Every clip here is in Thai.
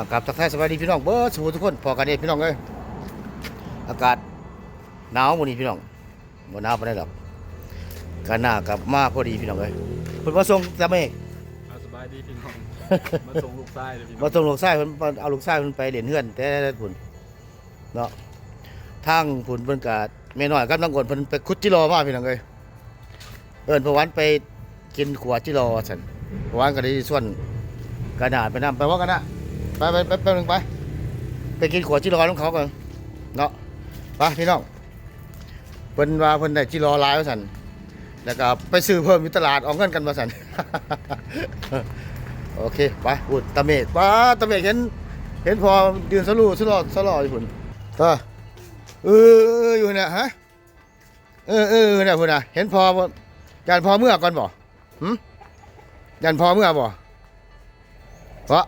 อ่ากับทักทายสวัสดีพี่น้องเบิร์ดสมุทุกคนพอกันเด้พี่น้องเอ้ยอากาศหนาวมื้อนี้พี่น้องบ่หนาวปานใดหรอกกันหน้ากลับมาพอดีพี่น้องเอ้ยเพิ่นมาส่งตะเมฆเอาสบายดีพี่น้อง มาส่งลูกชายเลยพี่น้มาองส่งลูกชายเพิ่นมาเอาลูกชายเพิ่นไปเรียนเฮือนแต่พุ่นเนาะทางพุ่นเพิ่นก็แม่น้อยกับน้องกนเพิ่นไปขุดจิรอมาพี่น้องเอ้ยเอิ้นพระวันไปกินขวดจิรอซั่นพระวันก็ได้ส่วนกระดาษไปนำไปว่ากันนะ ไปไปไปไปหนึ่งไป ไปกินขวดจิรอของเขาก่อนเนาะไปพี่น้องเพิ่นว่าเพิ่นได้จิรอลายว่าซั่นแล้วก็ไปซื้อเพิ่มอยู่ตลาดเอาเงินกันมาซั่นโอเคไปอุดตะเมดป้าตะเมดเห็น เห็นพอยืนสลูสลอดสลออยู่พุ่นตาเออเอออยู่เนี่ยฮะเออเออเนี่ยพุ่นน่ะเห็นพอยันพอเมื่อก่อนบ่หึยันพอเมื่อบ่เพราะ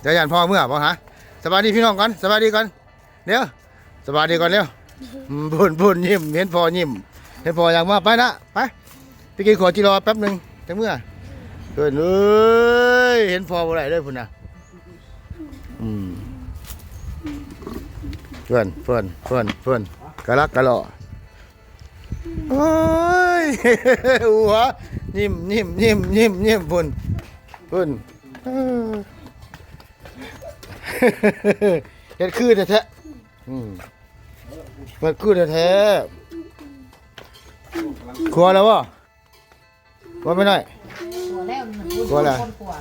เดี๋ยวยันพอเมื่อบ่ฮะสบายดีพี่น้องก่อนสบายดีก่อนเดี๋ยวสบายดีก่อนเร็วอืมพุ่นพุ่นยิ้มเห็นพอยิ้มเห็นพออย่างมาไปนะไปไปกินขวดจิรอแป๊บหนึ่งจังเมื่อเพื่อนเอ้ยเห็นพอบ่ได้เลยพุ่นน่ะอืมเพื่อนเพื่อนเพื่อนเพื่อนกะลักกะหล่อโอ้ย หัวยิ้มยิ้มยิ้มยิ้มยิ้มพุ่นพุ่นเออ เฮ็ดคือแท้ๆอืมเฮ็ดคือแท้ๆครัวแล้วบ่ว่าไม่ได้กลัวแล้วมันพูดกลัวอะไรคนกลัว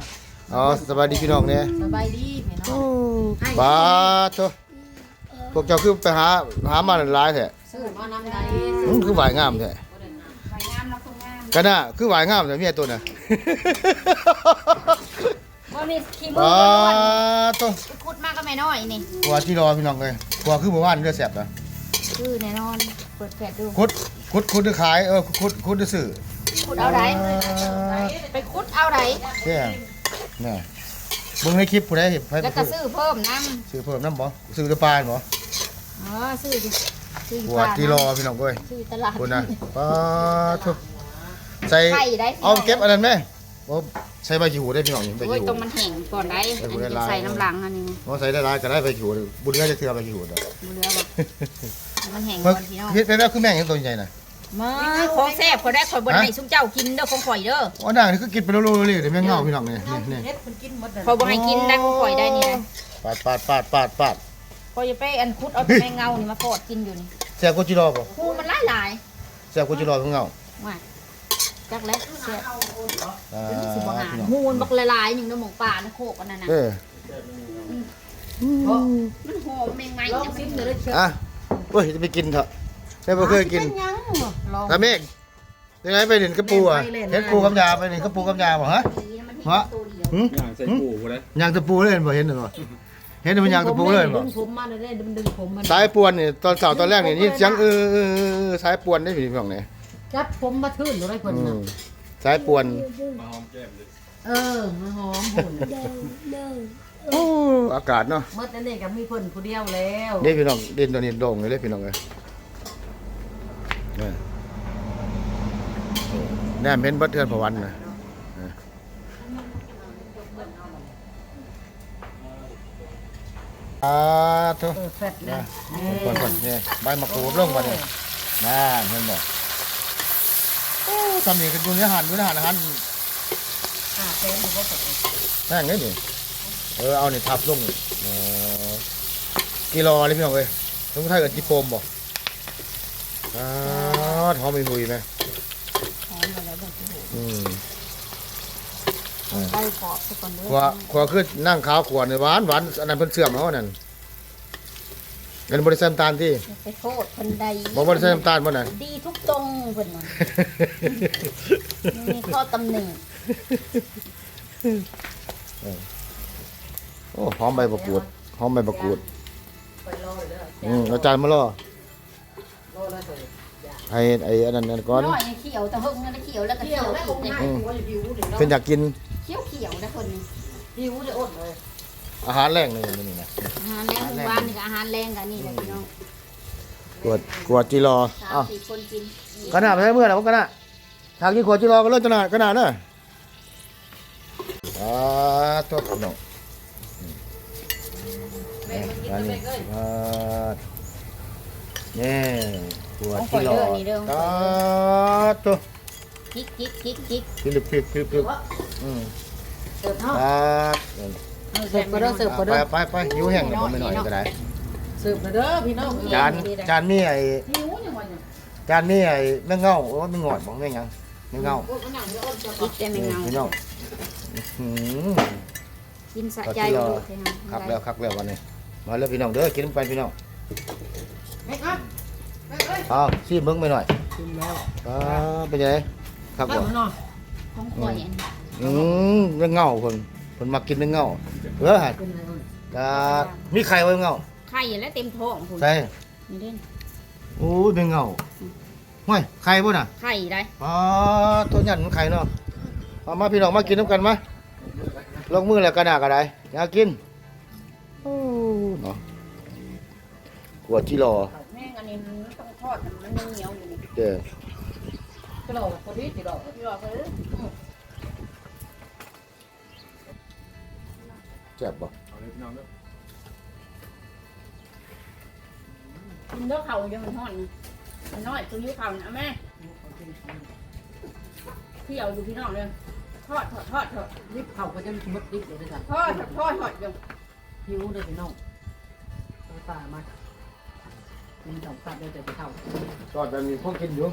อ๋อสบายดีพี่น้องเนี่ยสบายดีพี่น้องบาโตพวกเจ้าคือไปหาหามาหลายแท้ซื้อมานำใดอืมคือหวายงามแท้ไปงามแล้วก็งามกันน่ะคือหวายงามแต่เมียตัวน่ะ บ่มีขี้มืบาอโตไปขุดมาก็ไม่น้อยนี่กลัวที่รอพี่น้องเลยกลัวคือหมู่บ้านเลือดแสบนะคือแน่นอน เปิดแฟลชดู คุดคุดคุดขายเออคุดคุดซื้อขุดเอาไรไปขุดเอาไรแค่นี่เบิ่งในคลิปผู้ใดเห็นไผแล้วก็ซื้อเพิ่มน้ซื้อเพิ่มน้ำบ่ซื้อตะปานบ่ำอ๋อซื้อดิซื้อกลัวที่รอพี่น้องเอ้ยซื้อตลาดคุณนะปาโตใส่ไข่ได้เอาเก็บอันนั้นไหม โอ้ใส่ใบขี้หูได้พี่น้องใบโอ้ยขี้ตรหูงมันแห้งก่อนได้อันนี้ใส่น้ำหลังอันนี้ว่าใส่ได้ร้ายก็ได้ใบขี้หูบุญก็จะเทือใบขี้หูเด้อบ่เหลือบ่มันแห้งเพิ่ก่อนพี่น้องเฮ็ดไปแล้วคือแม่งยังตัวใหญ่น่ะมาของแซ่บเขาได้ข่อยบ่ได้ให้ซุมเจ้ากินเด้อของข่อยเด้ออ๋อด่างนี่คือกินไปแล้วๆเลยเดี๋ยวแม่งเงาพี่น้องนี่นี่นี่ข่อยบ่ให้กินได้ของข่อยได้นี่นะปาดปาดปาดปาดปาดข่อยจะไปอันคุดเอาแต่แมงเงานี่มาโพดกินอยู่นี่แซ่บกว่าจิรอบ่คูมันหลายหลายแซ่บกว่าจิรอของเงาๆว่า จักแล้วเสียอ่าเป็นสิบ่หาพี่น้องมูนบักละลายหนึ่งน้ำหมกป่านะโคกอันนั้นน่ะเออมันหอมแมงไม้จังซิมเลยเชียวอะเฮ้ยจะไปกินเถอะได้บ่เคยกินลองตาเมฆยังไงไปเล่นกระปูอะเฮ็ดปูกับยาไปเล่นกระปูกับยาบ่ฮะดีนะมันฮะตัวเดียวหึย่างใส่ปูเลยยางตะปูเลยเห็นบ่เห็นบ่เห็นมันยางตะปูเลยบ่ดึงผมมาเลยดึงดึงผมมันสายปวนนี่ตอนเสาร์ตอนแรกนี่นี่เสียงเออเออเออเออสายปวนได้พี่น้องนี่ จับผมมาทื่นหรือไรคนอืน่ะมสายปวน มาหอมแก้มเลยเออมันหอมหุ่นโอ้อากาศเนาะเมื่อนั่นเองก็มีเพิ่นผู้เดียวแล้วนี่พี่น้องเด่นตัวนี้โด่งเลยเด้พี่น้องเอ้ยเนี่ยแน่เห็นเบัดเทือนพระวันนะเอออ่าทุก เออแฟดนะคนคนนี่ใบมะกรูดลงมาเนี่ยน่าเห็นบ่โอ้ ทำนี่กันดูเนื้อหันดูเนื้อหันอาหารอ่าแฟนผมก็สดแม่งนี่นี่เออเอานี่ทับลงเออกิโลเลยพี่น้องเอ้ยต้องไทยกับจีโปมบ่อ่าท้องมีหุยไหมหอมอะไรแบบนี้อืมใบขอบสักคนเด้ขวาขวาคือนั่งขาวขวดเนี่ยหวานหวานอันนั้นเพิ่นเสื่อมเอาอันนั่น เงินบริษัทน้ำตาลที่ไปโทษคนใดบ่บริษัทน้ำตาลบ่นั่นดีทุกตรงเพิ่นว่าไม่มีข้อตำหนิโอ้หอมใบมะกรูดหอมใบมะกรูดอืมอาจารย์มาล่อไอ้ไอ้อันนั้นอันก่อนน้อยยังเขียวแต่เฮิงนั่นเขียวแล้วก็เขียวอีกเนี่ยอืมเพิ่นอยากกินเขียวเขียวนะคนนี้หิวเลยอดเลย อาหารแรงเลยนี่นะอาหารแรงหมู่บ้านนี่ก็อาหารแรงกันนี่แหละพี่น้องกวดกวดจีรอสาอ้ามวสี่คนกินขนาดไปเมื่อไหร่วะขนาดทางกินกวดจีรอก็เลิกขนาดขนาดเนอะอ่าตัวขนมเบ่งมันกินอันเบ่นี้งเอ้ยอ่านี่หัวของข่ที่อยหล่อเด้อนี่เด้อของข่ตาอยตัวกิ๊กกิ๊กกิ๊กกิ๊กพลิกพลิกพลิกพลิกอืมเสิร์ฟเนาะตา เสิร์ฟก็เด้อเสิร์ฟก็เด้อไปไปไปหิวแห้งเดี๋ยวผมไปหน่อยก็ได้สืบเด้อพี่น้องจานจานมีไอ้หิวยังวันเนี่ยจานมีไอ้แม่งเงาโอ้ยแม่งงอดบอกแม่งหยังแม่งเงาโอ้ยมันหนังเยอะจะกิ๊กแต่ไม่เงาพี่น้องอื้อหือ กินสะก็ใจที่รอลูกเลยนะคักแล้วคักแล้ววันนี้มาแล้วพี่น้องเด้อกินไปพี่น้องไม่ครับไม่เอ้ยอ้าวซีมึงไปหน่อยชิมแล้วอ่าเป็นไงคักได้บ่มันเนาะของข่อยอันนี้อืมแม่งเงาเพิ่น เพิ่นมากินแม่งเงาเออหั่นเป็นไงมันก็มีไข่ไว้แม่งเงาไข่แล้วเต็มท้องพุ่นใช่นี่เด่นโอ้ยแม่งเงาห้วยไข่บ่น่ะไข่ได้อ๋อตัวยันมันไข่เนาะเอามาพี่น้องมากินน้ำกันมาลงมือแล้วกระดาษกระไดอยากกินโอ้เนาะขวดที่รอแม่งอันนี้มันต้องทอดมันยังเหนียวอยู่นี่เด้อก็เราพอดีจีดอกพี่บอกเอ้ แซ่บบ่เอาเลยพี่น้องเด้อกินเด้อเข่ายังมันทอดนี่มันน้อยตัวยิ้วเข่านะแม่เที่ยวอยู่พี่น้องเลยทอดทอดทอดทอดรีบเข่าก็จะมดรีบเลยค่ะทอดทอดทอดอยู่หิวเลยพี่น้องไปป่ามากินสองสัตว์เลยแต่ไปเข่าตอนแบบนี้พวกกินอยู่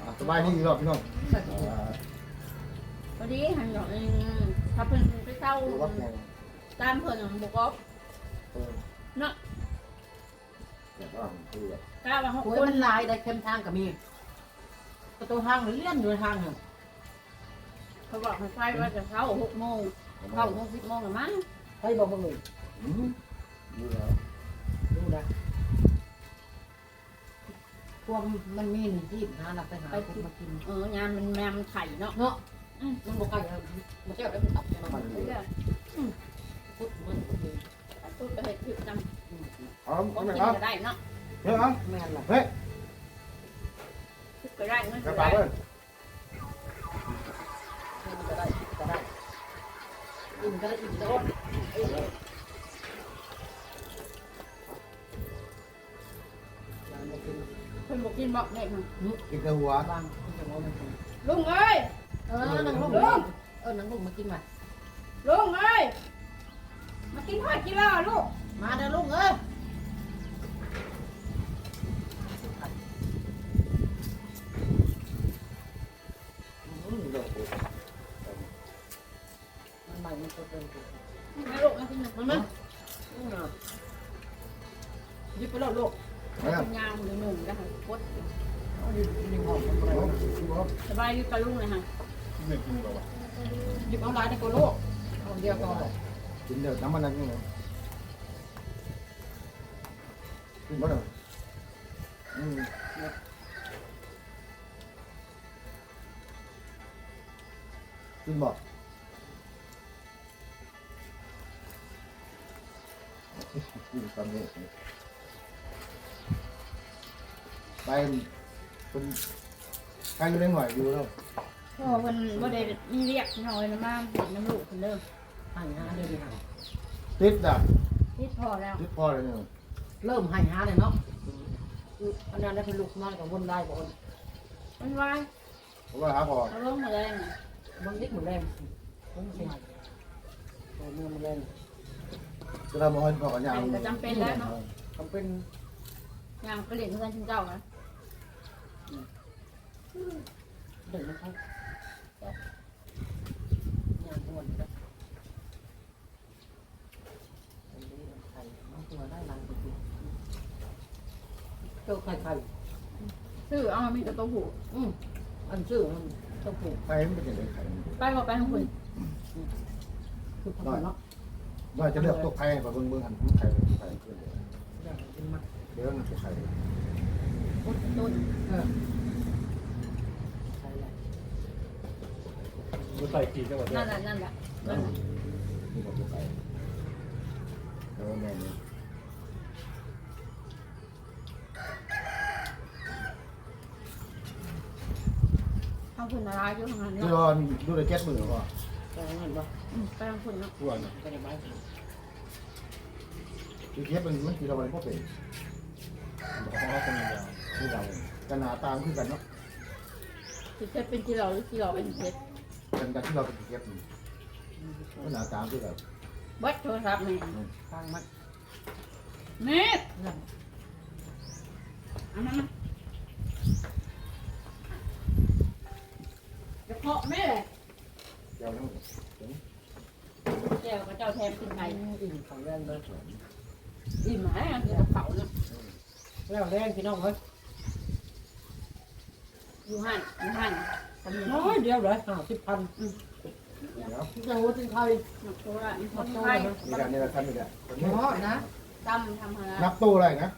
อ่าสบายดีอีกรอบพี่น้องอ่าพอดีหันหน่อยถ้าเพิ่นไปเศร้า ดูวัดแม่ง ตามเพิ่นบุกอบเออเนาะแบบว่ามันคือแบบกล้าว่าหกโอ้ยคนมันลายได้เข้มทางกับมีประตูทางหรือเลื่อนอยู่ทางเนี่ยเขาบอกให้ไฟว่าจะเข้าหกโมงเข้าหกสิบโมงหรือมั้งให้บอกมึงเลยอืมดูแล้วดูนะพวกมันมีหนึ่งที่หาหลักไปหาพวกมากินเออยามมันแมมไข่เนาะเนาะมันบอกใครมันเจ้าได้มันตับมันเดี๋ยว พุทธมันคือตุ๊ดไปเห็ดผิดจเอาำก็เอากินเอาก็ได้เนาะเฮ้ยเอาแม่นล่ะเฮ้ยคิดก็ได้เงินกระก็เป๋าได้เว้ยก็ได้ก็ได้อิ่มก็ได้อิ่มก็ได้เพิ่นบอกกินบอกแม่มันกินแต่หัวบางจะมองมันลุงเอ้ยเออนังลูกเออนังลูกมากินมาลุงเอ้ย มากินทอดกินแล้วลูก มาเด้อลูกเอ้ยอืมเดี๋ยวกูมันใหม่มันตัวเต็มตัวมาลูกมากินหนึ่งมันมั้ยยิบไปแล้วลูกเอาละกินยาวหรือหนึ่งนะคะกดยิบหอมมันอะไรเอาเอาสบายอยู่กับลุงเลยค่ะไม่กินหรอกวะยิบเอาลายในตัวลูกเอาเดียวก็กินเดี๋ยวน้ำมันอะไรนี่ กินบ่ได้อืมกินบ่กินตอนนี้ไปเป็นใครอยู่ในหน่วยอยู่แล้วเพราะว่าเพิ่นบ่ได้มีเรียกน้อยนะมาเห็นน้ำลูกเพิ่นเด้อ ให้หาเดี๋ยวดีหาติดอะนิดพอแล้ว ติดพอเลยเนี่ยเริ่มให้หาเลยเนาะอันนั้นได้เป็นลูกน้อยกับวนได้บ่มันไวายผมว่าหาพอเอาลงมาเลยบางนิดหมือนแรงผมใช่ตัวเนื้อมันแรงจะทำให้พอกันยาวก็จำเป็นแล้วเนาะทำเป็นยางก็เหล่นเพื่อนชินเจ้านะเด็กนะครับงานอ้วนครับไข่น้องตัวได้รังตัว เจ้าไข่ไข่ซื้อเอามามีแต่ตัวผูอืมอันชื่อมันต้องผูกใครมันเป็นอย่างไรใครไปบอกไปทางคุณคือทำเนาะว่าจะเลือกตัวใครแบบเบิ้งเบิ้งหันใครใครขึ้นอย่างนี้มาเดี๋ยวนะตัวใครอุดตุนเออใช่เลยมันใส่กีนจังหวัดนั่นแหละนั่นแหละนั่นแหละนี่บอกตัวใครเออแม่นี่เอา คุณอะไรอยู่ข้างนั้นที่เนาะรอดูในแก๊สมือก่อนแต่เงินบ่อืมไปทางคุณเนาะทั่วนะก็ได้ไหมที่เทียบมันมันกี่เราอะไรพวกเป็นเพราะว่าคนเดียวที่เรากันหนาตามคือกันเนาะคือเพชรเป็นที่เราหรือที่เราเป็นเพชรกันกันที่เราเป็นเทียบนี่มันหนาตามคือกันวัดโทรศัพท์นี่ฟังมันแม่นั่นเอามามาจะ เพาะแม่เลยเจ้าทั้งแก้วกับเจ้าแทนขึ้นไปอิ่มของแรงเลยอิ่มหายอะเดี๋ยวเขาเนาะแล้วแรงพี่น้องเฮ้ยอยู่หันอยู่หันทำน้อยเดียวเลยห้าสิบพันเดี๋ยวยังว่าถึงใครหนักตัวละมีคนโตไข้เลยมีการในระดับนี้แหละอ๋อนะจำทำอะไรนับตู้อะไรนะ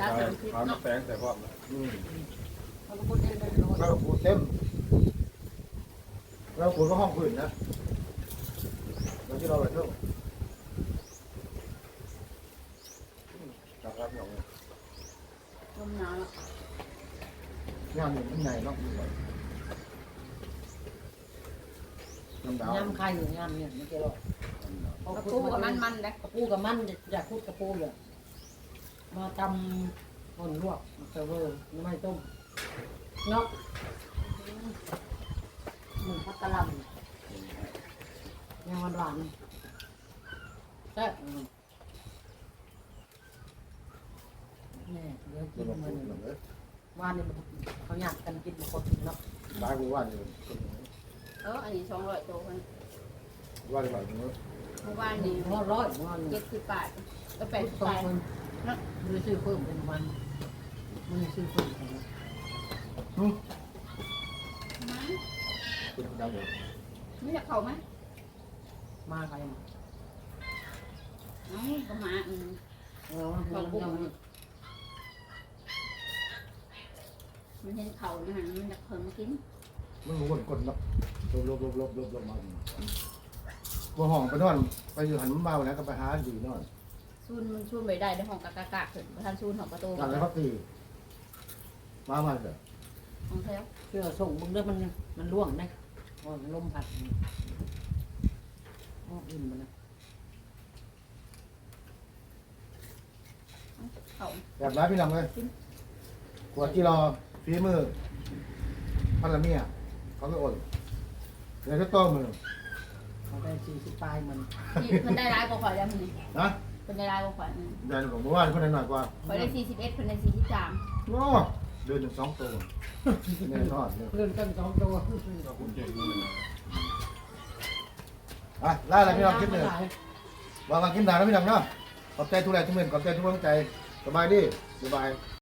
ตาสามสิบเขาเนาะแปลงแต่พร้อมนะอืมเขาก็พูดเองเลยน้อย เราขูดเต็มเราขูดก็ห้องพื้นนะแล้วที่เราไปเท่าครับครับน้องลมหนาวแล้วงานหนึ่งข้างในเนาะมีไว้น้ำดาวยำไข่อยู่ยำเนี่ยไม่เกี่ยวหรอกกระปูกับมันมันๆเลยกระปูกับมันอยากพูดกระปูอยู่มาทำห่อนลวกเซอร์เวอร์ไม่ต้ม เนาะหมูพัตตะลำยังหวานหวานๆแซ่บอืมแน่เดี๋ยวกิมันนมามัพูนดหนึ่งเลยว่านนี่มันเขาอยากกันกินบางคนกินเนาะร้ายกูว่านี่เอออันนี้สองร้อยตัวคนว่าดีกว่าตรงนี้เมื่อวานนี้ร้อยร้อยว่านเจ็ดสิบบาทก็แปเป็ดนสิบสองบาทคนมันซื้อเพิ่มเป็นวันมันซื้อเพิ่มเป็นวันมัน คุณดาวเดียวไม่อยากเข้าไหมมาใครมาเอ้ก็มาอืมเออมันเป็นเรื่องมันเห็นเข่านะฮะมันอยากเพิ่มกินมึงรู้คนคนเนาะลบลบลบลบลบลบมาบัวห้องไปนอนไปอยู่หันมาวันนั้นก็ไปหาดีนอนซูนมันซูนไปได้ในห้องกะกะกะขึ้นประธานซูนของประตูหลังแล้วพักตีมามาเถอะ ห้องแถวเชื่อส่งมึงเด้อมันมันร่วงได้โอ้ลมพัดโอ้อิ่มมันนะเขาแบบร้ายพี่ลำเลยขวดที่รอฝีมือพันละเมียเขาไม่อดเดี๋ยวก็ต้มมือเขาได้สี่สิบปลายมันที่เพิ่นได้ร้ายกว่าข่อยแล้วมันนี่นะเพิ่นได้ร้ายกว่าข่อยอืมเดินผมบอกว่าคนไหนหน่อยกว่าข่อยได้สี่สิบเอ็ดเพิ่นได้สี่สิบสามโอ้ เดินถึงสองตัวแน่นอนเนี่ยเพื่อนกันสองตัวก็คุณเก่งนี่นะอะล่าอะไรพี่น้องคลิปหนึ่งวางมาคลิปหนาแล้วพี่น้องเนาะขอบใจทุกแรงทุกเมื่อขอบใจทุกกำลังใจสบายดีสบาย